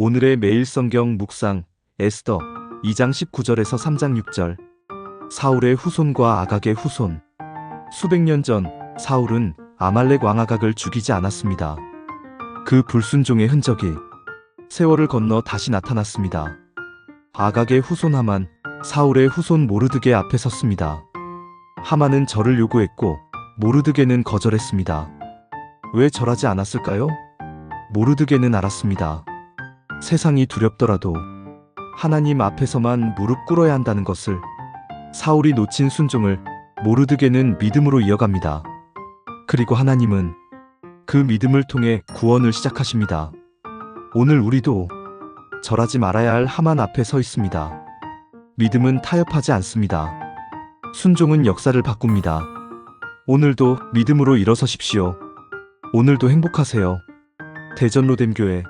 오늘의 매일 성경 묵상 에스더 2장 19절에서 3장 6절 사울의 후손과 아각의 후손 수백 년 전 사울은 아말렉 왕 아각을 죽이지 않았습니다. 그 불순종의 흔적이 세월을 건너 다시 나타났습니다. 아각의 후손 하만 사울의 후손 모르드게 앞에 섰습니다. 하만은 절을 요구했고 모르드게는 거절했습니다. 왜 절하지 않았을까요? 모르드게는 알았습니다. 세상이 두렵더라도 하나님 앞에서만 무릎 꿇어야 한다는 것을 사울이 놓친 순종을 모르드게는 믿음으로 이어갑니다. 그리고 하나님은 그 믿음을 통해 구원을 시작하십니다. 오늘 우리도 절하지 말아야 할 하만 앞에 서 있습니다. 믿음은 타협하지 않습니다. 순종은 역사를 바꿉니다. 오늘도 믿음으로 일어서십시오. 오늘도 행복하세요. 대전로뎀교회